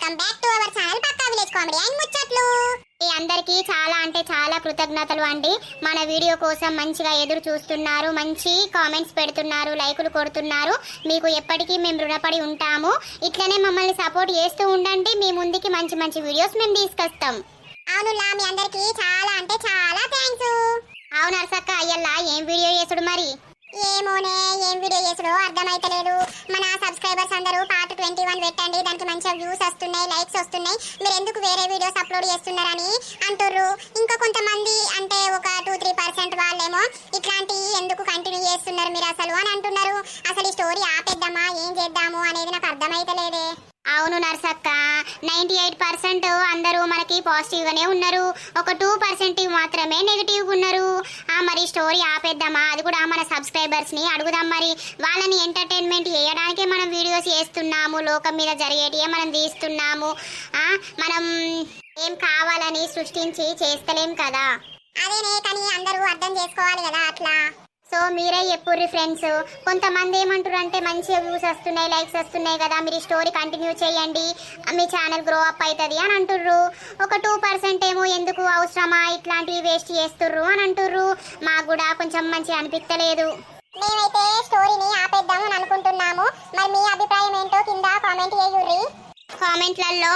Welcome back to our channel Pakka village comedy and ముచ్చట్లు. ఈ అందరికీ చాలా అంటే చాలా కృతజ్ఞతలు అండి. మన వీడియో కోసం మంచిగా ఎదురు చూస్తున్నారు మంచి కామెంట్స్ పెడుతున్నారు లైకులు కొడుతున్నారు. మీకు ఎప్పటికీ మేము రుణపడి ఉంటాము. ఇట్లనే మమ్మల్ని సపోర్ట్ చేస్తూ ఉండండి. మీ ముందుకి మంచి మంచి వీడియోస్ మేము తీసుకొస్తాం. అవునులా మీ అందరికీ చాలా అంటే చాలా థ్యాంక్స్ అవును అర్సక్క అయ్యల్లా ఏం వీడియో చేసుడు మరి? ఏమోనే ఏం వీడియో చేసుడో అర్థమైతలేదు. మన సబ్స్క్రైబర్స్ అందరూ పార్ట్ ట్వంటీ వన్ పెట్టండి. దానికి మంచిగా వ్యూస్ వస్తున్నాయి లైక్స్ వస్తున్నాయి. మీరు ఎందుకు వేరే వీడియోస్ అప్లోడ్ చేస్తున్నారని అంటుర్రు. ఇంకా కొంతమంది అంటే ఒక టూ త్రీ పర్సెంట్ వాళ్ళేమో ఇట్లాంటివి ఎందుకు కంటిన్యూ చేస్తున్నారు మీరు అసలు అని అంటున్నారు. అసలు ఈ స్టోరీ ఆపేద్దామా? ఏం చేద్దాము అనేది నాకు అర్థమైతలేదే. అవును నర్సక్క నైంటీ ఎయిట్ పర్సెంట్ అందరు పాజిటివ్ గానే ఉన్నారు. ఒక టూ పర్సెంట్ మాత్రమే నెగిటివ్ ఉన్నారు. ఆ మరి స్టోరీ ఆపేద్దామా? అది కూడా మన సబ్స్క్రైబర్స్ని అడుగుదాం మరి. వాళ్ళని ఎంటర్టైన్మెంట్ చేయడానికే మనం వీడియోస్ చేస్తున్నాము. లోకం మీద జరిగేటివే మనం తీస్తున్నాము. ఆ మనం ఏం కావాలని సృష్టించి చేస్తలేం కదా. అదేనే కానీ అందరూ అర్థం చేసుకోవాలి కదా అట్లా. సో మీరే చెప్పుర్రి ఫ్రెండ్స్. కొంతమంది ఏమంటారు అంటే మంచిగా వ్యూస్ వస్తున్నాయి లైక్స్ వస్తున్నాయి కదా మీరు ఈ స్టోరీ కంటిన్యూ చేయండి మీ ఛానల్ గ్రో అప్ అవుతుంది అని అంటుర్రు. ఒక టూ పర్సెంట్ ఏమో ఎందుకు అవసరమా ఇట్లాంటివి వేస్ట్ చేస్తుర్రు అని అంటుర్రు. మాకు కూడా కొంచెం మంచిగా అనిపించలేదు మేమైతే స్టోరీని ఆపేద్దాం అని అనుకుంటున్నాము. మరి మీ అభిప్రాయం ఏంటో కింద కామెంట్ చేయుర్రి. కామెంట్లలో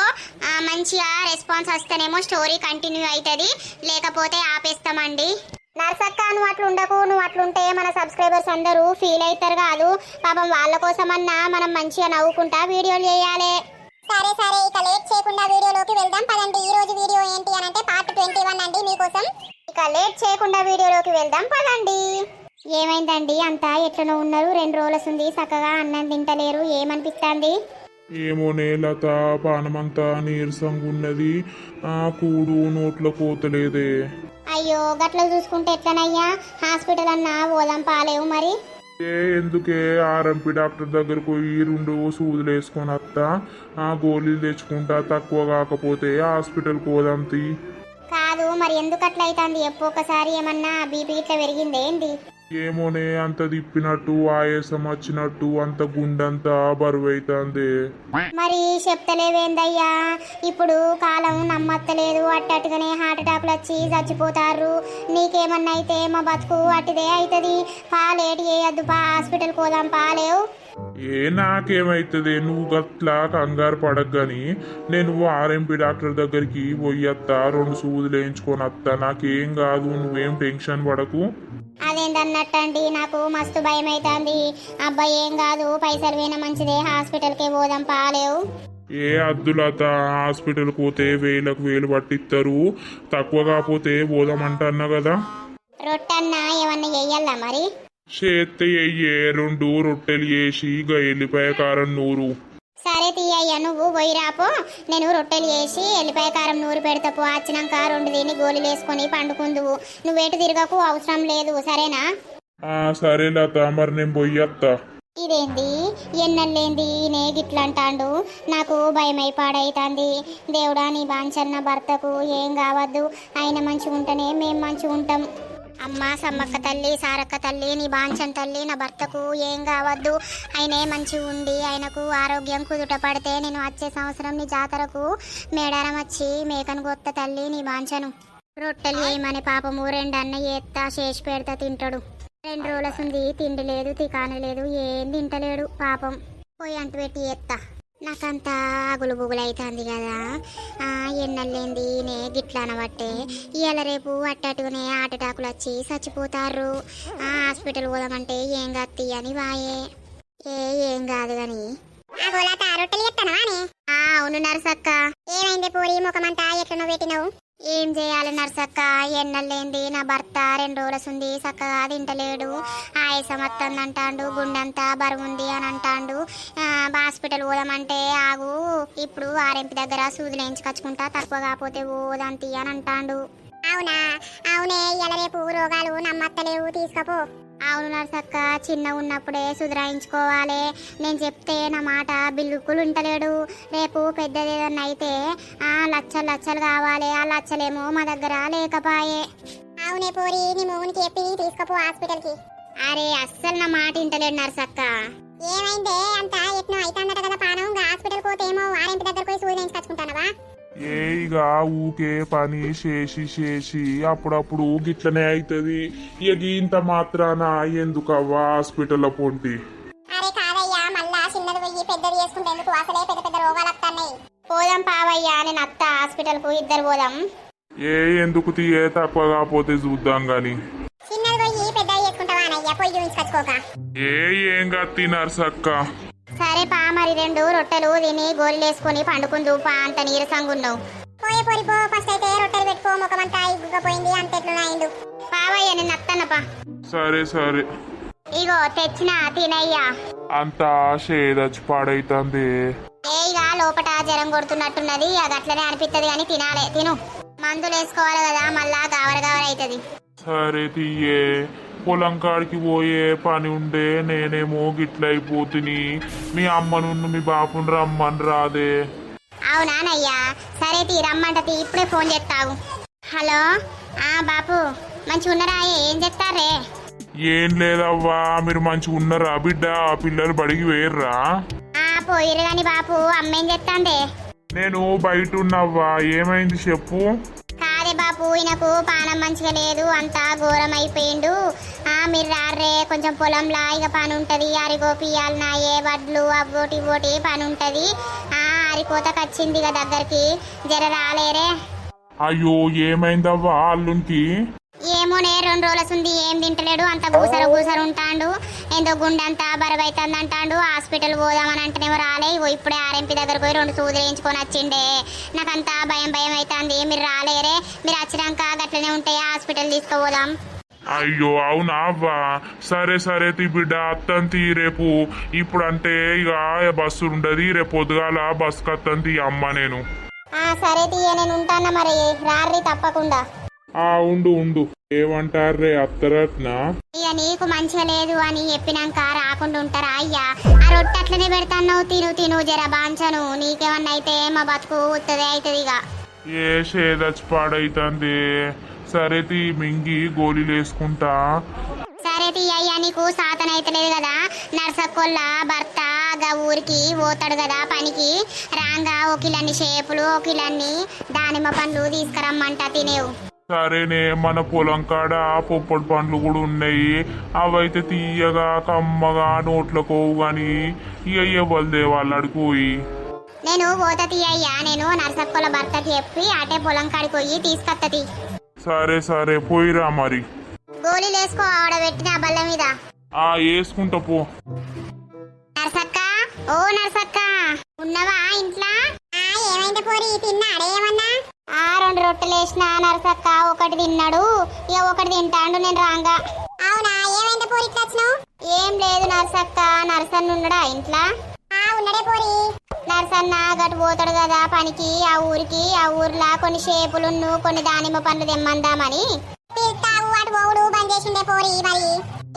మంచిగా రెస్పాన్స్ వస్తేనేమో స్టోరీ కంటిన్యూ అవుతుంది లేకపోతే ఆపేస్తామండి. నర్సక్క నువ్వు అట్లా ఉండకు నువ్వు అట్లుంటే మన సబ్స్క్రైబర్స్ అందరూ ఫీల్ అవుతారు కాదు. పాపం వాళ్ళ కోసమన్నా మనం మంచిగా నవ్వుకుంటా వీడియోలు చేయాలి. సరే సరే ఇక లేట్ చేయకుండా వీడియోలోకి వెళ్దాం. పదండి ఈ రోజు వీడియో ఏంటి అని అంటే పార్ట్ ట్వంటీ వన్ అండి మీకోసం. ఇక లేట్ చేయకుండా వీడియోలోకి వెళ్దాం పదండి. ఏమైందండి అంతా? ఎట్లనో ఉన్నారు? రెండు రోజులు ఉంది చక్కగా అన్నం తింటలేరు. ఏమనిపిస్తుంది? ఏమోనే లత పానమంతా నీరసంగా ఉన్నది. ఆ కూడు నోట్లో పోతలేదే. అయ్యో గట్ల చూసుకుంటే ఎట్లనయ్యా? హాస్పిటల్ అన్నా పోదాం పాలేవు మరి? ఏ ఎందుకే ఆర్ఎంపి డాక్టర్ దగ్గరకు పోయి రెండు సూదులు వేసుకొని వస్తా ఆ గోళీలు తెచ్చుకుంటా తక్కువ కాకపోతే హాస్పిటల్కి పోదాం తీ. కాదు మరి ఎందుకు అట్లా అవుతుంది ఎప్పు ఒకసారి ఏమన్నా బీపీ ఇట్లా పెరిగింది ఏంది ఏమోనే అంత తిప్పినట్టు ఆయాసం వచ్చినట్టు అంత గుండంతా బరువైతుంది. మరి చెప్తలేవేందయ్యా? ఇప్పుడు కాలం నమ్మత్తలేదు అట్టట్టుగానే హార్ట్ అటాక్లు వచ్చి చచ్చిపోతారు నీకేమన్నా అయితే మా బతుకు అట్టిదే అవుతుంది పాలేటి చేయొద్దు పా హాస్పిటల్ పోదాం పాలేవు. ఏ నాకేమైతుంది? నువ్వు గట్లా కంగారు పడగని నేను ఆర్ఎంపి డాక్టర్ దగ్గరికి పోయత్తా రెండు సూదులు వేయించుకొని వస్తా నాకేం కాదు నువ్వేం టెన్షన్ పడకు. అదేంటన్నట్టండి నాకు మస్తు భయం అవుతుంది అబ్బాయి ఏం కాదు పైసలు పోయినా మంచిదే హాస్పిటల్కే పోదాం పాలేవు. ఏ అద్దులత హాస్పిటల్కి పోతే వేలకు వేలు పట్టిస్తారు తక్కువ కాకపోతే పోదామంటన్నా కదా. రొట్టన్నా ఏమన్నా చెయ్యాలా మరి? చేత్తే అయ్యే రెండు రొట్టెలు వేసి ఇక ఎల్లిపాయ కారం నూరు. సరే తీయ్యా నువ్వు పోయి రాపో నేను రొట్టెలు చేసి ఎల్లిపాయ కారం నూరు పెడతా పో. వచ్చినాక రెండు దీన్ని గోళీలు వేసుకొని పండుకుందువు. నువ్వేటు తిరగకు అవసరం లేదు. సరేనా? ఆ సరే లత మరి నేను పోయత్తా ఇదేంది? ఎన్నెల్లేంది? నే గిట్లా అంటాండు నాకు భయమై పాడైతాంది. దేవుడా నీ బాంచన్న భర్తకు ఏం కావద్దు. ఆయన మంచిగా ఉంటేనే మేం మంచిగా ఉంటాం అమ్మ సమ్మక్క తల్లి సారక్క తల్లి నీ బాంచన్ తల్లి నా భర్తకు ఏం కావద్దు. ఆయనే మంచిగా ఉండి ఆయనకు ఆరోగ్యం కుదుట పడితే నేను వచ్చే సంవత్సరం నీ జాతరకు మేడారం వచ్చి మేకను గొత్త తల్లి నీ బాంచను. రొట్టెలు ఏమని పాపము రెండు అన్న ఎత్తా చేసి పెడతా తింటాడు. రెండు రోజులసుంది తిండి లేదు తికాన లేదు ఏం తింటలేడు పాపం. పోయి అంటు పెట్టి ఎత్తా నాకంతా అగులు బుగులు అవుతుంది కదా. ఆ, ఎన్నెల్లేంది నే గిట్లా అనబట్టే ఇవాళ రేపు అట్టటుగానే ఆటటాకులు వచ్చి చచ్చిపోతారు ఆ, హాస్పిటల్ పోదామంటే ఏం కత్తి అని వాయే ఏ ఏం కాదు ఆ, అవును నర్సక్క. ఏమైంది పూరి ముఖమంతా ఎట్లనో పెట్టినవు? ఏం చేయాలి నర్సక్క? ఎన్నెల్లేంది నా భర్త రెండు రోజులుంది చక్కగా తింటలేడు. ఆయాసం అంటాడు. గుండంతా బరువుంది అని అంటాండు. ఆ, హాస్పిటల్ పోదామంటే ఆగు. ఇప్పుడు ఆర్ఎంపి దగ్గర సూదులు వేయించుకొచ్చుకుంటా తక్కువ కాకపోతే పోదంతి అని అంటాండు. అవునా? అవునే. ఇలా రేపు రోగాలు నమ్మత్తలేవు. తీసుకపో. అవును నర్సక్క చిన్న ఉన్నప్పుడే సుధరాయించుకోవాలి. నేను చెప్తే నా మాట బిల్లుకులు ఉంటలేడు రేపు పెద్దది ఏదన్నా అయితే ఆ లచ్చలు లచ్చలు కావాలి. ఆ లచ్చలేమో మా దగ్గర లేకపాయే. అవునే పోరి నీ మొగునికి చెప్పి తీసుకపో హాస్పిటల్కి. అరే అస్సలు నా మాట ఇంటలేడు నర్సక్క. ఏమైందే? అంత ఎట్నో అవుతుందట కదా పానం. హాస్పిటల్ పోతే ఏమో ఆరింటి దగ్గర పోయి సూది చేసుకుంటావా ఏ ఇక ఊకే పని చేసి చేసి అప్పుడప్పుడు గిట్లనే అవుతుంది ఇక ఇంత మాత్రాన ఎందుకవ్వా హాస్పిటల్ పొంటి? అరే కాదయ్యా మళ్ళా చిన్నది పోయి పెద్దది చేసుకుంటేందుకు అసలే పెద్ద పెద్ద రోగాలు వస్తున్నాయి పోదాం పావయ్యా నేను అత్త హాస్పిటల్కు ఇద్దరు పోదాం. ఏ ఎందుకు తీయే? తక్కువ కాకపోతే చూద్దాం గాని. చిన్నది పోయి పెద్దది చేసుకుంటావా పోయి చూపించుకోక ఏ ఏం కాదు తినారు సక్క సరే పా మరి రెండు రొట్టెలు తిని గోళ్ళు వేసుకుని పండుకుందు పా అంత నీరసంగా ఉన్నావు పోయే పోరి పో ఫస్ట్ అయితే రొట్టెలు పెట్టుకో ముఖమంతా ఇగ్గుగా పోయింది అంత ఎట్లున్నాయిండు. పావయ్య నేను అత్తన్నపా సరే సరే. ఇగో తెచ్చిన తినయ్యా. అంతా షేదచ్చి పాడైతుంది? ఏ ఇక లోపట జ్వరం కొడుతున్నట్టున్నది అది అట్లనే అనిపిస్తుంది కానీ తినాలే తిను. మందులు వేసుకోవాలి కదా మళ్ళా గావర గావర అవుతుంది సరే తీయే. పొలం కాడికి పోయే పని ఉండే నేనేమో గిట్లయిపోతుని మీ అమ్మను మీ బాపుని రమ్మని రాదే. అవునా నయ్యా సరే తీ రమ్మంట తీ ఇప్పుడే ఫోన్ చేస్తావు హలో? ఆ బాపు మంచి ఉన్నారా ఏం చెప్తారే ఏం లేదవ్వా మీరు మంచిగా ఉన్నారా బిడ్డ? పిల్లలు బడికి వేర్రా ఆ పోయిరు గాని బాపు అమ్మేం చెప్తాందే నేను బయట ఉన్నవ్వా ఏమైంది చెప్పు. బాపు ఈయనకు పానం మంచిగా లేదు అంతా ఘోరం అయిపోయిండు ఆ మీరు రారే కొంచెం పొలంలా ఇక పని ఉంటది అరిగోపియాలి నా ఏ వడ్లు అవ్వోటి ఇవ్వోటి పని ఉంటది ఆ అరికోతకు వచ్చింది ఇక దగ్గరికి. జర రాలేరే. అయ్యో ఏమైందవ్వా అల్లుంటి ఏమోనే రెండు రోజులు ఉంది ఏం తింటలేడు. అంత గూసర గూసర ఉంటాడు. ఏందో గుండె అంతా బరువైతుంది అంటాడు హాస్పిటల్ పోదామని అంటేనేమో రాలే. ఇప్పుడే ఆర్ఎంపీ దగ్గర పోయి రెండు సూదులు వేయించుకొని వచ్చిండే. నాకంతా భయం భయం అవుతుంది మీరు రాలేరే? మీరు వచ్చినాక గట్లనే ఉంటాయి హాస్పిటల్ తీసుకుపోదాం. అయ్యో అవునా అవ్వా? సరే సరే తీ బిడ్డ అత్తంతి రేపు. ఇప్పుడు అంటే ఇక బస్సు ఉండదు. రేపు పొద్దుగాల బస్సుకి అత్తంతి అమ్మ నేను. సరే తీయ నేను ఉంటాను మరి? రారి తప్పకుండా. ఉండు ఉండు. ఏమంటారే అత్తరత్న నీకు మంచిగా లేదు అని చెప్పినాక రాకుండా ఉంటారా అయ్యా? ఆ రొట్టె అట్లనే పెడతాను తిను తిను జర బాంచను. నీకేమన్నా అయితే మా బతుకు ఉత్తదే అవుతుంది ఇక ఏ షేదచ్చి పాడైతుంది? సరే తీ మింగి గోళీలు వేసుకుంటా సరే తీయ్యా నీకు సాతన అయితలేదు కదా? నర్సక్కొల్ల భర్త గా ఊరికి పోతాడు కదా పనికి? రాంగా ఒకీలన్ని షేపులు ఒకీలన్ని దానిమ్మ పండ్లు తీసుకురమ్మంట తినేవు. సరేనే మన పొలం కాడ పొప్పటి పండ్లు కూడా ఉన్నాయి. అవైతే తీయగా కమ్మగా నోట్లకోవు గాని ఇక ఎవరిదే వాళ్ళు అడిగిపోయి నేను పోత తీయ్యా నేను నర్సక్కొల్ల భర్తకి చెప్పి అటే పొలం కాడికి పోయి తీసుకొత్తది సరే సరే పోయిరా మరి. గోళీలు వేసుకో ఆవిడ పెట్టిన బల్ల మీద. ఆ వేసుకుంటా పో. నర్సక్క ఓ నర్సక్క ఉన్నవా ఇంట్లో? ఏమైంది పోరి తిన్నాడే ఏమన్నా? ఆ రెండు రొట్టెలు వేసిన నర్సక్క ఒకటి తిన్నాడు. ఇక ఒకటి తింటాడు నేను రాంగా. అవునా? ఏమైంది పోరి ఇట్లా వచ్చినావు? ఏం లేదు నర్సక్క. నర్సన్న ఉన్నాడా ఇంట్లో? ఉన్నడే పోరి. నర్సన్న గటు పోతాడు కదా పనికి ఆ ఊరికి. ఆ ఊర్లో కొన్ని షేపులున్ను కొన్ని దానిమ్మ పండ్లు తెమ్మందామని. పిలుస్తావు అటు పోవుడు బంద్ చేసిండే పోరి మరి.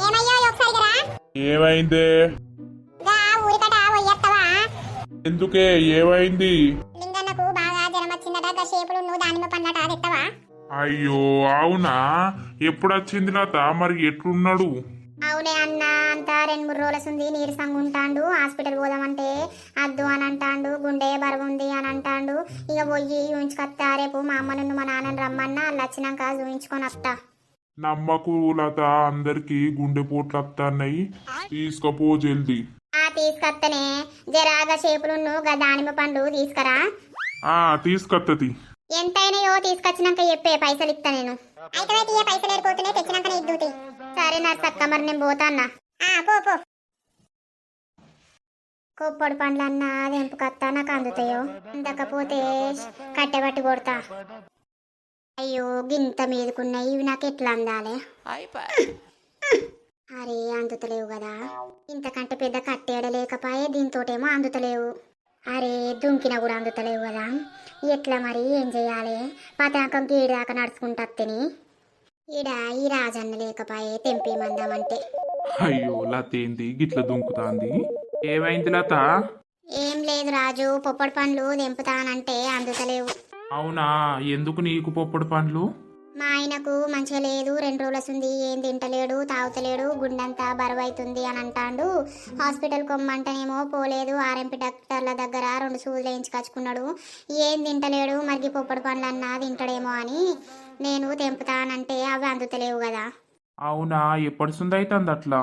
ఏమయ్యో ఒకసారి రా ఏమైందే? గా ఊరికట పోయేస్తావా ఎందుకే? ఏమైంది? దానిమ్మ తెత్తవా అయ్యో అవునా? ఎప్పుడు వచ్చింది లత? మరి ఎట్లున్నాడు? అవునే అన్న అంతా రెండు మూడు రోజులు ఉంది నీరసంగా ఉంటాండు హాస్పిటల్ పోదామంటే అద్దు అని అంటాండు గుండె బరువు ఉంది అని అంటాండు. ఇక పోయి చూయించుకొస్తా రేపు మా అమ్మ నుండి మా నాన్నని రమ్మన్నా వాళ్ళు వచ్చినాక చూయించుకొని వస్తా నమ్మకు లత అందరికి గుండెపోట్లు వస్తున్నాయి తీసుకపో జల్దీ. ఆ తీసుకొత్తనే. జరాగా షేపులు గా దానిమ్మ పండు తీసుకురా. ఆ తీసుకత్తది. ఎంతైనాయో తీసుకొచ్చినాక చెప్పే పైసలు ఇస్తా నేను. అయితే తీయ పైసలు ఏరిపోతున్నాయి తెచ్చినాకనే ఇద్దుతి సరే నర్సక్క మరి నేను పోతాన్నా పో పో. కొప్పడి పండ్లన్నా తెంపుకొత్తా నాకు అందుతాయో. అందకపోతే కట్టెబట్టి కొడతా. అయ్యో గింత మీదకున్నాయి ఇవి నాకు ఎట్లా అందాలి? అరే అందుతలేవు కదా. ఇంతకంటే పెద్ద కట్టేడ లేకపాయే దీంతోటేమో అందుతలేవు. అరే దుంకిన కూడా అందుతలేవు కదా. ఎట్లా మరి? ఏం చేయాలి? పతాకం దాకా నడుచుకుంటా తిని ఈడ ఈ రాజన్న లేకపాయే తెంపేమందామంటే అయ్యో లత ఏంది? గిట్ల దుంకుతాంది. ఏమైంది లత? ఏం లేదు రాజు పొప్పడి పండ్లు తెంపుతానంటే అందుతలేవు. అవునా? ఎందుకు నీకు పొప్పుడు పండ్లు? మా ఆయనకు మంచిగా లేదు రెండు రోజులు వస్తుంది ఏం తింటలేడు తాగుతలేడు గుండెంతా బరువు అవుతుంది అని అంటాడు. హాస్పిటల్ కొమ్మంటేనేమో పోలేదు ఆర్ఎంపీ డాక్టర్ల దగ్గర రెండు సూదులు వేయించుకొచ్చుకున్నాడు ఏం తింటలేడు మరిగి పొప్పడి పండ్లు అన్నా తింటాడేమో అని నేను తెంపుతానంటే అవి అందుతలేవు కదా. అవునా ఎప్పటి సుంది అవుతుంది అట్లా?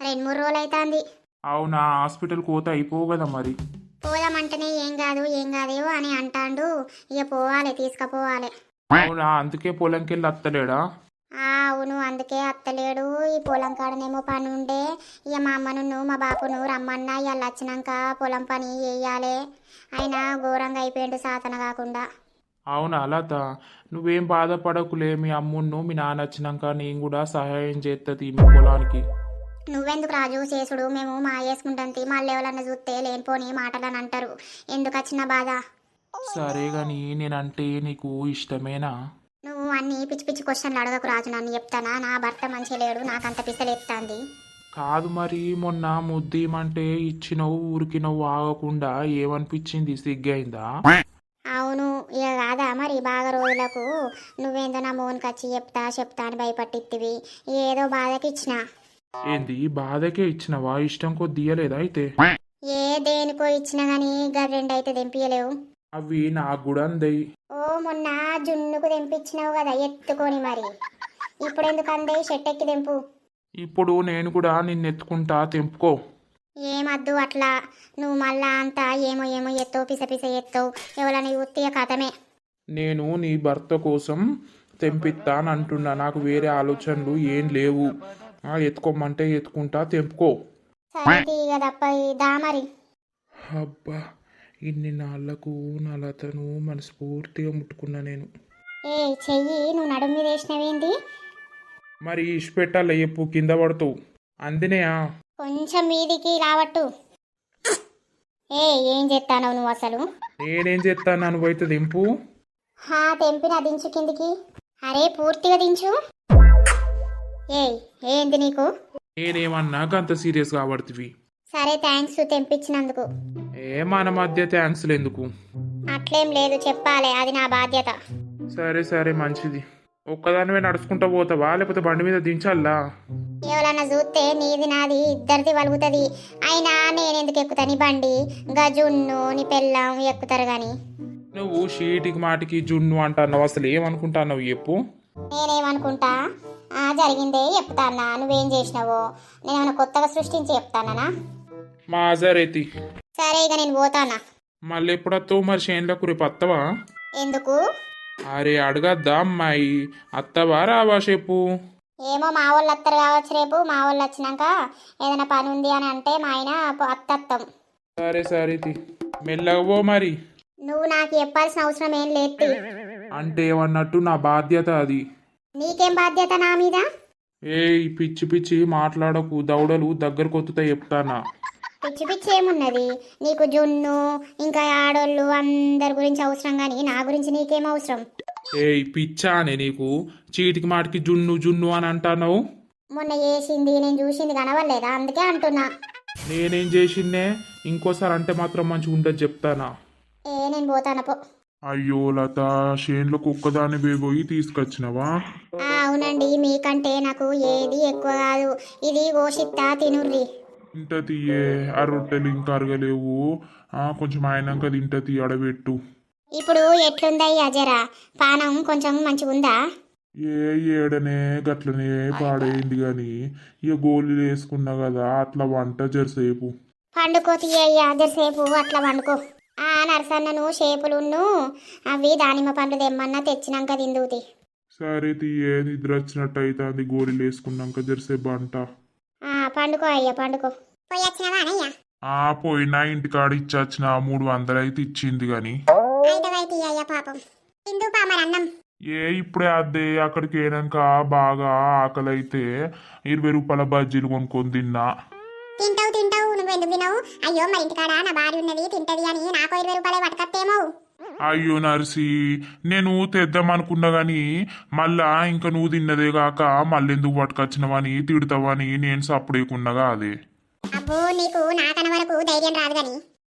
రెండు మూడు రోజులు అవుతుంది అవునా హాస్పిటల్ కోత అయిపోవు కదా మరి? పోదామంటేనే ఏం కాదు ఏం కాదు అని అంటాండు. ఇక పోవాలి తీసుకుపోవాలి. అవునా? అందుకే పొలంకి వెళ్ళి అత్తలేడా అవును అందుకే అత్తలేడు. ఈ పొలం కాడనేమో పని ఉండే ఇక మా అమ్మను మా బాపును రమ్మన్నా ఇవాళ వచ్చినాక పొలం పని వేయాలి అయినా ఘోరంగా అయిపోయిండు సాతన కాకుండా. అవునా లత? నువ్వేం బాధపడకులే మీ అమ్మును మీ నాన్న వచ్చినాక నేను కూడా సహాయం చేస్తుంది మీ పొలానికి. నువ్వెందుకు రాజు చేసుడు? మేము మా వేసుకుంటాం మళ్ళీ ఎవరన్నా చూస్తే లేనిపోని మాటలని అంటారు. ఎందుకు వచ్చిన బాధ? సరే గాని నేనంటే నీకు ఇష్టమేనా? నువ్వు అన్ని పిచ్చి పిచ్చి క్వశ్చన్లు అడగకు రాజు నన్ను చెప్తానా? నా భర్త మంచి లేడు నాకంత పిసలేస్తుంది కాదు మరి మొన్న ముద్దీమంటే ఇచ్చినవు ఊరికినవు ఆగకుండా ఏమనిపించింది? సిగ్గైందా? అవును ఇక కాదా మరి? బాగా రోజులకు నువ్వేందో నా మోన్కి వచ్చి చెప్తా చెప్తా అని భయపట్టిత్తివి. ఏదో బాధకి ఇచ్చిన. ఏంది బాధకే ఇచ్చినవా? ఇష్టం కొద్ది ఇయ్యలేదా అయితే? ఏ దేనికో ఇచ్చినా గానీ గర్రెండు అయితే తెంపియలేవు అవి నాకు కూడా అందయి ఓ మొన్న జున్నుకు తెంపించినావు కదా ఎత్తుకొని మరి. ఇప్పుడు ఎందుకు అందే షెట్టెక్కి తెంపు. ఇప్పుడు నేను కూడా నిన్నెత్తుకుంటా తెంపుకో. ఏమద్దు అట్లా? నువ్వు మళ్ళా అంతా ఏమో ఏమో ఎత్తావు పిస పిస ఎత్తావు. ఎవరైనా ఉత్తియ కథమే. నేను నీ భర్త కోసం తెంపిస్తాను అంటున్నా నాకు వేరే ఆలోచనలు ఏం లేవు. ఎత్తుకోమంటే ఎత్తుకుంటా తెంపుకో. సరే తీగ తప్ప దా మరి. అబ్బా. ఇన్ని నాళ్ళకు నా లతను మనస్ఫూర్తిగా ముట్టుకున్నా నేను. ఏ చెయ్యి నువ్వు నడుము మీద వేసినవేంటి? మరి ఇష్టపెట్టాలి చెప్పు కింద పడుతావు. అందినయా కొంచెం మీదికి రావట్టు. ఏ ఏం చేస్తానో నువ్వు అసలు? నేనేం చేస్తాను అనుభవితే దింపు. హా తెంపిన దించు కిందికి. అరే పూర్తిగా దించు. ఏయ్ ఏంది నీకు? నేనేమన్నా అంత సీరియస్ కాబడుతుంది సరే థ్యాంక్స్ తెంపించినందుకు. ఏ మన మధ్య థ్యాంక్స్లు ఎందుకు? అట్లేం లేదు చెప్పాలి. అది నా బాధ్యత. సరే సరే మంచిది. ఒక్కదానివే నడుచుకుంటా పోతావా? లేకపోతే బండి మీద దించాలా? ఎవరన్నా చూస్తే నీది నాది ఇద్దరిది వలుగుతుంది. అయినా నేనెందుకు ఎక్కుతా? నీ బండి గజున్ను నీ పెళ్ళం ఎక్కుతారు గాని. నువ్వు షీటికి మాటికి జున్ను అంటున్నావు. అసలు ఏమనుకుంటున్నావు చెప్పు? నేనేమనుకుంటా? ఆ జరిగిందే చెప్తానా నువ్వేం చేసినావో? నేనేమైనా కొత్తగా సృష్టించి చెప్తానా మా జరైతి సరే ఇక నేను పోతానా. మళ్ళీ ఎప్పుడత్తావు మరి చేనులకు రేపు అత్తవా ఎందుకు? అరే అడగద్దా అమ్మాయి. అత్తవా రావా చెప్పు. ఏమో మా వాళ్ళు అత్తరు కావచ్చు రేపు. మా వాళ్ళు వచ్చినాక ఏదైనా పని ఉంది అని అంటే మా ఆయన అత్తత్తం. సరే సరే తి. మరి. నువ్వు నాకు చెప్పాల్సిన అవసరం ఏం లేదు అంటే ఏమన్నట్టు నా బాధ్యత అది. నీకేం బాధ్యత నా మీద? ఏ పిచ్చి పిచ్చి మాట్లాడకు. దౌడలు దగ్గర కొత్తుతా చెప్తానా. పిచ్చి పిచ్చి ఏమున్నది? నీకు జున్ను ఇంకా ఆడోళ్ళు అందరి గురించి అవసరం కానీ నా గురించి నీకేం అవసరం? ఏ పిచ్చా అనే నీకు. చీటికి మాటికి జున్ను జున్ను అని అంటున్నావు? మొన్న చేసింది నేను చూసింది కనవలేదా అందుకే అంటున్నా. నేనేం చేసిందే ఇంకోసారి అంటే మాత్రం మంచిగా ఉండదు చెప్తానా? ఏ నేను పోతాను పో. అయ్యో లత చేన్లకు ఒక్కదాని పోయి తీసుకొచ్చినవా? అవునండి మీకంటే నాకు ఏది ఎక్కువ కాదు. ఇది గోషిత్తా తినుర్రి. ఇంట తీయే ఆ రొట్టెలు ఇంకా అరగలేవు. ఆ, కొంచెం అయినాక తింట తీ అడబెట్టు ఇప్పుడు ఎట్లుందయ్యా జరా? పానం కొంచెం మంచిగా ఉందా ఏ ఏడనే గట్లనే పాడైంది గాని ఇక గోళీలు వేసుకున్నా కదా అట్లా వంట జరసేపు. పండుకో తీయ్యా జరసేపు అట్లా పండుకో ఆ నరసన్నను షేపులున్ను అవి దానిమ్మ పండ్లు తెమ్మన్నా తెచ్చినాక తిందువుతి. సరే తీయే నిద్ర వచ్చినట్టు అవుతుంది గోళీలు వేసుకున్నాక జరసేపు అంట పండుకో అయ్యా పండుకో. పోయి వచ్చినావా అనయ్యా? ఆ పోయినా ఇంటికాడ ఇచ్చొచ్చిన మూడు వందలు అయితే ఇచ్చింది గాని. అయితే అయ్యా పాపం. తిందు పా మరి అన్నం. ఏ ఇప్పుడే అద్దే అక్కడికి పోయినాక బాగా ఆకలి అయితే ఇరవై రూపాయల బజ్జీలు కొనుక్కొని తిన్నా. తింటావు తింటావు నువ్వు ఎందుకు తినవు? అయ్యో మరి ఇంటికాడ నా భార్య ఉన్నది తింటది అని నాకు ఇరవై రూపాయలు అయ్యో నర్సి నేను తెద్దాం అనుకున్నా గాని మళ్ళా ఇంకా నువ్వు తిన్నదే కాక మళ్ళెందుకు పట్టుకొచ్చినవని తిడతావని నేను సప్పుడేకున్నగా అదే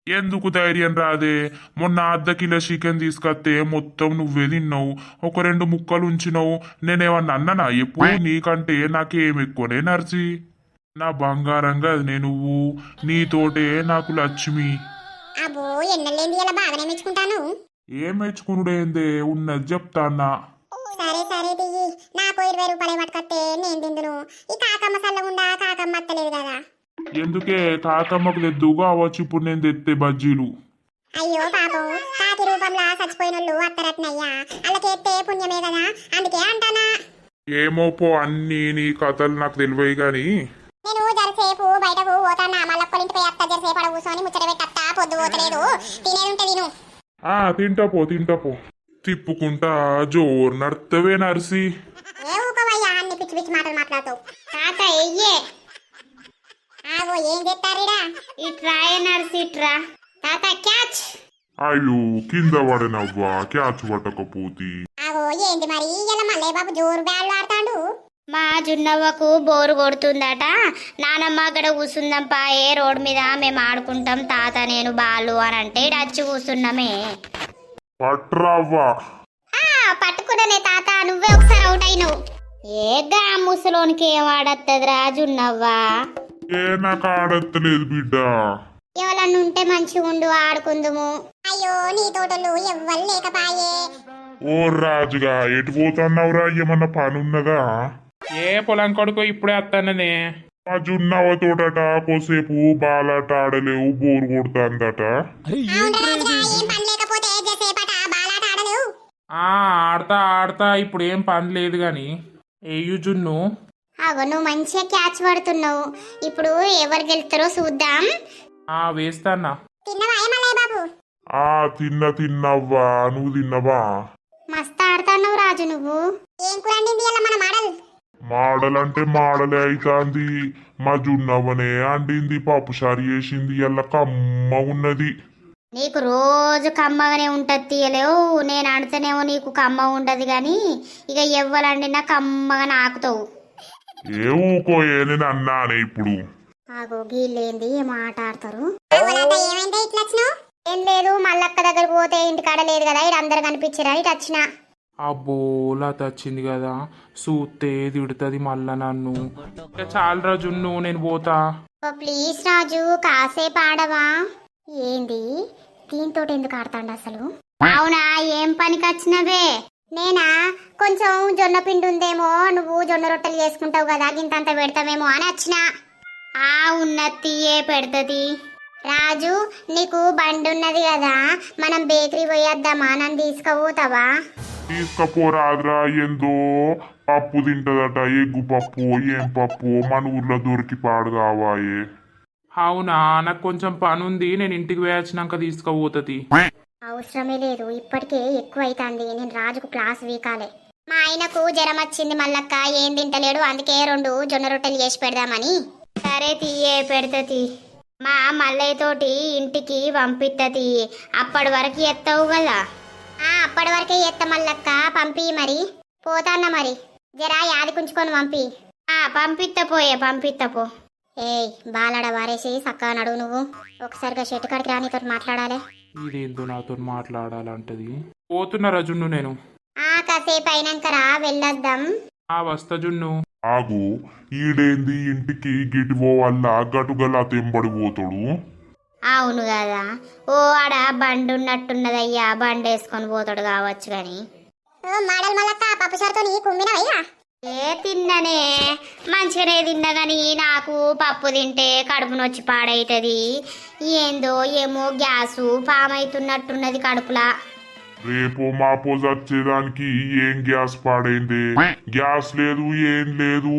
ఎందుకు ధైర్యం రాదే? మొన్న అర్ధ కిలో చికెన్ తీసుకొస్తే మొత్తం నువ్వే తిన్నావు. ఒక రెండు ముక్కలు ఉంచినావు. నేనేమన్నా అన్ననా? ఎప్పుడు నీకంటే నాకేం ఎక్కువనే నర్సి? నా బంగారంగా అది నువ్వు. నీతోటే నాకు లక్ష్మి అబ్బో ఇలా బాగానే మెచ్చుకుంటాను? ఏం మెచ్చుకునుడేందే ఉన్నది చెప్తాన్నా. సరే సరే దియ్యి. నాకు ఇరవై రూపాయలు పట్టుకొస్తే నేను తిందును. ఈ కాకమ్మ సల్లగుండా కాకమ్మ అత్తలేదు కదా. ఎందుకే? కాకమ్మకు తెద్దుగా అవ్వచ్చు ఇప్పుడు నేను తెత్తే బజ్జీలు. అయ్యో పాపం కాకి రూపంలో చచ్చిపోయిన వాళ్ళు అత్తరత్నయ్యా అలాకేస్తే పుణ్యమే కదా. అందుకే అంటానా. ఏమో పో అన్నీ నీ కథలు నాకు తెలివయి గాని. నేను జరసేపు బయటకు పోతానా మళ్ళొక్కలింటి పోయి అత్త జరసేపు అడ కూర్చొని ముచ్చట పెట్టత్తా. పొద్దు పోతలేదు. తినేది ఉంటే తిను. ఆ తింటా పో తింటా పో. తిప్పుకుంటా జోరు నడుత్తవే నర్సి. పిచ్చి పిచ్చి మాటలు మాట్లాడుతావు. తాత ఎయ్యే. ఆగో ఏం చెప్తారిడా ఇట్రా ఏ నర్సి ఇట్రా. తాత క్యాచ్. అయ్యో కింద పడినవ్వా క్యాచ్ పట్టకపోతే. ఆగో ఏంటి మరి? ఇలా మల్లయ్య బాబు జోరు బ్యాళ్ళు ఆడతాడు? మా జున్నవ్వకు బోరు కొడుతుందట. నానమ్మ అక్కడ కూర్చుందాం పాయే రోడ్ మీద మేము ఆడుకుంటాం తాత నేను బాలు అని అంటే వచ్చి కూర్చున్నామే పట్రావ్వా. పట్టుకున్నానే తాత నువ్వే ఒకసారి అవుట్ అయినవు. ఏగా ముసలోనికి ఏం ఆడత్తది రాజున్నవ్వా ఏ నాకు ఆడత్తలేదు బిడ్డ. ఎవరన్నా ఉంటే మంచిగా ఉండు ఆడుకుందుము. అయ్యో నీ తోటలు ఎవ్వరు లేకపాయే. ఓ రాజుగా ఎటు పోతున్నావురా? ఏమన్నా పని ఉన్నదా ఏ పొలం కొడుకు ఇప్పుడే వస్తాననే మా జున్నవ తోటట కోసేపు బాలాట ఆడలేవు బోరు కొడుతుందట. ఆ ఆడతా ఆడతా ఇప్పుడు ఏం పని లేదు గాని. ఏయు జున్ను. అగో నువ్వు మంచిగా క్యాచ్ పడుతున్నావు. ఇప్పుడు ఎవరు గెలుస్తారో చూద్దాం. ఆ వేస్తానా ఆ తిన్న తిన్నవ్వా నువ్వు తిన్నవా? మస్తు ఆడుతున్నావు రాజు నువ్వు. ఏం కూర మన మాడల్? మాడలంటే మాడలే అయితాంది. మా జున్నవ్వనే అండింది పప్పు సారి చేసింది ఎల్ల కమ్మ ఉన్నది. నీకు రోజు కమ్మగానే ఉంటుంది తీయలేవు నేను ఆడితేనేమో నీకు కమ్మ ఉండదు కానీ ఇక ఎవ్వరండినా కమ్మగా నాకుతావు. ఏ ఊకోయే నేను అన్నానే ఇప్పుడు. ఆగో గీళ్ళేంది ఆడతారు ఏం లేదు మల్లక్క దగ్గరకు పోతే ఇంటికాడ లేదు కదా ఇక్కడ అందరు కనిపించరా? ఇటు వచ్చిన. అబ్బో లత వచ్చింది కదా. సూతే తిడుతుంది మళ్ళా నన్ను. చాలా రాజు నువ్వు నేను పోతా. ప్లీజ్ రాజు కాసేపు ఆడవా? ఏంది? దీంతో ఎందుకు ఆడతాండు అసలు? అవునా ఏం పనికి వచ్చినవే? నేనా? కొంచెం జొన్న పిండి ఉందేమో నువ్వు జొన్న రొట్టెలు చేసుకుంటావు కదా గింతంత పెడతావేమో అని వచ్చిన ఆ ఉన్నతి ఏ పెడతది. రాజు నీకు బండి ఉన్నది కదా. మనం బేకరీ పోయేద్దామా? నన్ను తీసుకుపోతావా? తీసుకపోరాదురా ఏందో పప్పు తింటదట. ఎగ్గు పప్పు ఏం పప్పు? మన ఊర్లో దొరికి పాడు కావాయే. అవునా? నాకు కొంచెం పని ఉంది నేను ఇంటికి వేయించినాక తీసుకుపోతుంది. అవసరమే లేదు. ఇప్పటికే ఎక్కువ అవుతుంది నేను రాజుకు క్లాస్ వీకాలే. మా ఆయనకు జ్వరం వచ్చింది మల్లక్క. ఏం తింటలేడు. అందుకే రెండు జొన్న రొట్టెలు చేసి పెడదామని. సరే తీయే పెడతది మా మల్లయ్య తోటి ఇంటికి పంపిత్తది. అప్పటి వరకు ఎత్తావు కదా? అప్పటి వరకే ఎత్త మల్లక్క. పంపి మరి. పోతాన్న మరి. జరా యాది కుంచుకొని పంపి. ఆ పంపిత్త పోయే పంపిత్త పో. ఏయ్ బాలడ వారేసి సక్కగా నడువు నువ్వు. ఒకసారిగా చెట్టు కాడికి రా నీతో మాట్లాడాలి. ఇదేందో నాతో మాట్లాడాలంటది. పోతున్నా జున్ను నేను. ఆ కాసేపు అయినాకరా వెళ్ళొద్దాం. ఆ వస్తా జున్ను ఆగు ఈడేంది ఇంటికి గిటివో వల్ల గటుగల తెంబడి పోతాడు? అవును కదా ఓ ఆడ బండి ఉన్నట్టున్నదయ్యా బండి వేసుకొని పోతాడు కావచ్చు కానీ మాడల్ మల్లక్క పప్పు చారుతో నీ కుమ్మినవయ్యా ఏ తిన్ననే మంచిగానే తిన్నా కానీ నాకు పప్పు తింటే కడుపు నొచ్చి పాడైతుంది. ఏందో ఏమో గ్యాసు పామైతున్నట్టున్నది కడుపులా. రేపు మాపో వచ్చేదానికి ఏం గ్యాస్ పాడైంది? గ్యాస్ లేదు ఏం లేదు.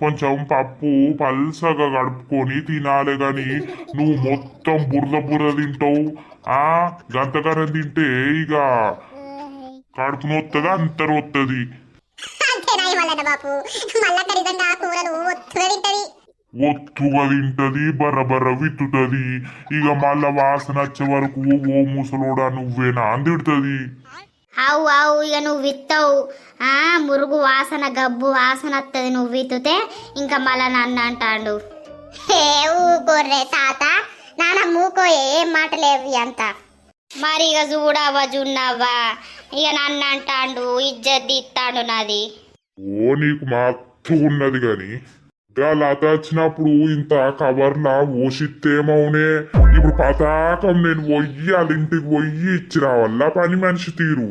కొంచెం పప్పు పల్సగా గడుపుకొని తినాలి గాని నువ్వు మొత్తం బురద బురద తింటావు. ఆ గంతకరం తింటే ఇక కడుపు నొత్తది అంతరు నొత్తది అంతేనా బాపు? మల్లక్క నిజంగా కూరలు ఒత్తుగా తింటది. ఒత్తుగా తింటది బర్ర బర్ర విత్తుతది ఇక మళ్ళా వాసన వచ్చే వరకు ఓ ముసలోడా నువ్వేనా అని తిడుతుంది అవు అవు ఇక నువ్వు విత్తవు. ఆ మురుగు వాసన గబ్బు వాసన వస్తుంది నువ్వు విత్తుతే ఇంకా మళ్ళా నన్ను అంటాడు. ఏ గొర్రె తాత. నాన్న మూకోయే ఏం మాటలేవి అంత. మరి ఇక చూడవ్వ జున్నవ్వ? ఇక నన్ను అంటాండు ఇజ్జత్ తీస్తాడు నాది. ఓ నీకు మత్తు ఉన్నది గాని గా లత వచ్చినప్పుడు ఇంత కవర్లా ఓసిత్తేమవునే ఇప్పుడు పతాకం నేను పొయ్యి వాళ్ళ ఇంటికి పొయ్యి ఇచ్చి రావాలా పని మనిషి తీరు.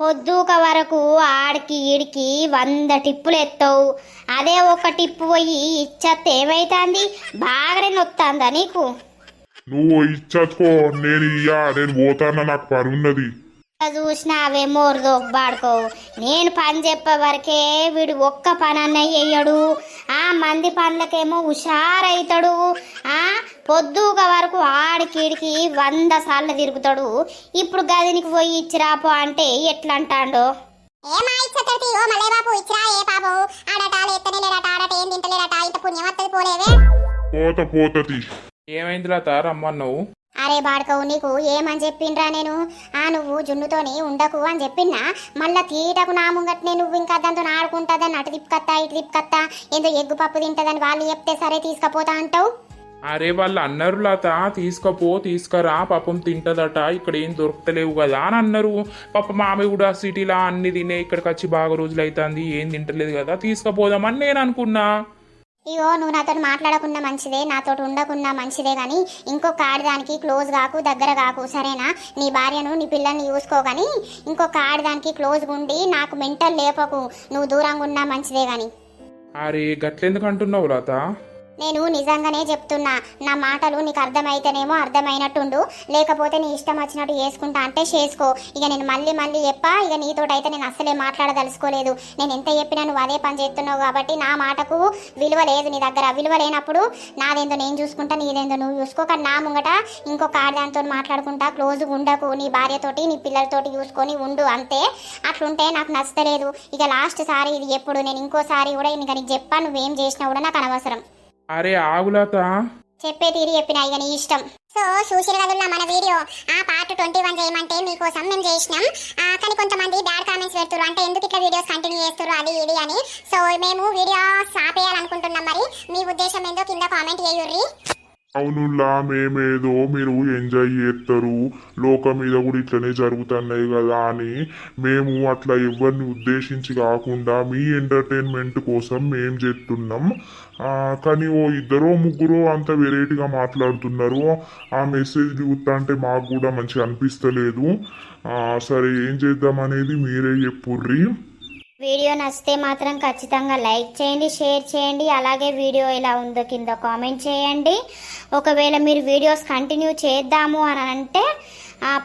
పొద్దుక వరకు ఆడికి ఈడికి వంద టిప్పులు ఎత్తావు. అదే ఒక టిప్పు పోయి ఇచ్చత్తే ఏమైతుంది? బాగానే నొత్తాందా నీకు? నువ్వు ఇచ్చచ్చుకో నేను ఇయ్యా నేను పోతానా నాకు పని ఉన్నది చూసిన అవే మోరు దొబ్బాడుకోవు నేను పని చెప్పే వరకే వీడు ఒక్క పని అన్న చెయ్యడు ఆ మంది పనులకేమో హుషారైతాడు. ఆ పొద్దుక వరకు ఆడికిడికి వంద సార్లు తిరుగుతాడు. ఇప్పుడు గదినికి పోయి ఇచ్చిరాపో అంటే ఎట్లా అంటాడో ఏమా ఓ మలే బాపు ఇచ్చిరా ఏ పాపం ఆడట ఎత్తనే లేడట ఆడట ఏం తింటలేడట ఇంత పుణ్యం వత్తది పోలేవే. పోత పోతది. ఏమైంది లత రమ్మన్నావు అరే బాడకవు నీకు ఏమని చెప్పిండ్రా నేను? ఆ నువ్వు జున్నుతోని ఉండకు అని చెప్పినా మళ్ళా తీటకు నా ముంగట్నే నువ్వు ఇంకా దాంతో ఆడుకుంటుందని అటు తిప్పుకత్తా ఇటు తిప్పుకత్తా ఏందో ఎగ్గు పప్పు తింటదని వాళ్ళు చెప్తే సరే తీసుకపోతా అంటావు? అరే వాళ్ళు అన్నారు లత తీసుకపో తీసుకురా పాపం తింటదట ఇక్కడ ఏం దొరకలేవు కదా అని అన్నారు. పాప మామి కూడా సిటీలో అన్ని తినే ఇక్కడికి వచ్చి బాగా రోజులు అవుతుంది ఏం తింటలేదు కదా తీసుకపోదామని నేను అనుకున్నా. ఇగో నువ్వు నాతో మాట్లాడకుండా మంచిదే నాతో ఉండకుండా మంచిదే కానీ ఇంకొక ఆడదానికి క్లోజ్ కాకు దగ్గర కాకు సరేనా? నీ భార్యను నీ పిల్లల్ని చూసుకో కానీ ఇంకొక ఆడదానికి క్లోజ్గా ఉండి నాకు మెంటల్ లేపకు నువ్వు దూరంగా ఉన్నా మంచిదే కానీ అరే గట్లెందుకు అంటున్నావు లత? నేను నిజంగానే చెప్తున్నా నా మాటలు నీకు అర్థమైతేనేమో అర్థమైనట్టుండు. లేకపోతే నీ ఇష్టం వచ్చినట్టు చేసుకుంటా అంటే చేసుకో. ఇక నేను మళ్ళీ మళ్ళీ చెప్పా ఇక నీతోటైతే నేను అస్సలే మాట్లాడదలుచుకోలేదు. నేను ఎంత చెప్పినా నువ్వు అదే పని చేస్తున్నావు కాబట్టి నా మాటకు విలువ లేదు నీ దగ్గర. విలువ లేనప్పుడు నాదేందో నేను చూసుకుంటా నీదేందో నువ్వు చూసుకో. కానీ నా ముంగట ఇంకొక ఆడదాంతో మాట్లాడుకుంటా క్లోజ్గా ఉండకు. నీ భార్యతోటి నీ పిల్లలతోటి చూసుకొని ఉండు అంతే. అట్లుంటే నాకు నచ్చలేదు. ఇక లాస్ట్ సారి ఇది ఎప్పుడు నేను ఇంకోసారి కూడా ఇక నీకు చెప్పా నువ్వేం చేసినా కూడా నాకు అనవసరం. అరే ఆగులత చెప్పే తీరి చెప్పిన ఇక నీ ఇష్టం. సో చూసిరు కదుల్లా మన వీడియో. ఆ పార్ట్ ట్వంటీ వన్ చేయమంటే మీకోసం మేము చేసినాం. కానీ కొంతమంది బ్యాడ్ కామెంట్స్ పెడుతున్నారు అంటే ఎందుకు ఇట్లా వీడియోస్ కంటిన్యూ చేస్తారు అది ఇది అని. సో మేము వీడియో ఆపేయాలనుకుంటున్నాం మరి. మీ ఉద్దేశం ఏందో కింద కామెంట్ చేయుర్రి. అవునులా మేమేదో మీరు ఎంజాయ్ చేస్తారు లోకం మీద కూడా ఇట్లనే జరుగుతున్నాయి కదా అని. మేము అట్లా ఎవరిని ఉద్దేశించి కాకుండా మీ ఎంటర్టైన్మెంట్ కోసం మేం చేస్తున్నాం కానీ ఓ ఇద్దరో ముగ్గురో అంత వెరైటీగా మాట్లాడుతున్నారు. ఆ మెసేజ్ చూస్తా అంటే మాకు కూడా మంచిగా అనిపిస్తలేదు. సరే ఏం చేద్దాం అనేది మీరే చెప్పుర్రి. వీడియో నచ్చితే మాత్రం ఖచ్చితంగా లైక్ చేయండి షేర్ చేయండి. అలాగే వీడియో ఎలా ఉందో కింద కామెంట్ చేయండి. ఒకవేళ మీరు వీడియోస్ కంటిన్యూ చేద్దాము అని అంటే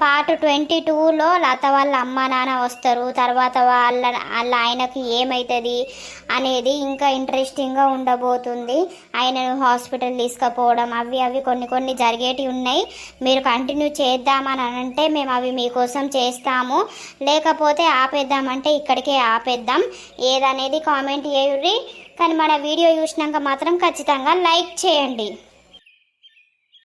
పార్ట్ ట్వంటీ టూలో లత వాళ్ళ అమ్మ నాన్న వస్తారు. తర్వాత వాళ్ళ వాళ్ళ ఆయనకి ఏమవుతుంది అనేది ఇంకా ఇంట్రెస్టింగ్గా ఉండబోతుంది. ఆయనను హాస్పిటల్ తీసుకుపోవడం అవి అవి కొన్ని కొన్ని జరిగేటివి ఉన్నాయి. మీరు కంటిన్యూ చేద్దామని అంటే మేము అవి మీకోసం చేస్తాము. లేకపోతే ఆపేద్దామంటే ఇక్కడికే ఆపేద్దాం. ఏదనేది కామెంట్ చేయుర్రి. కానీ మన వీడియో చూసినాక మాత్రం ఖచ్చితంగా లైక్ చేయండి.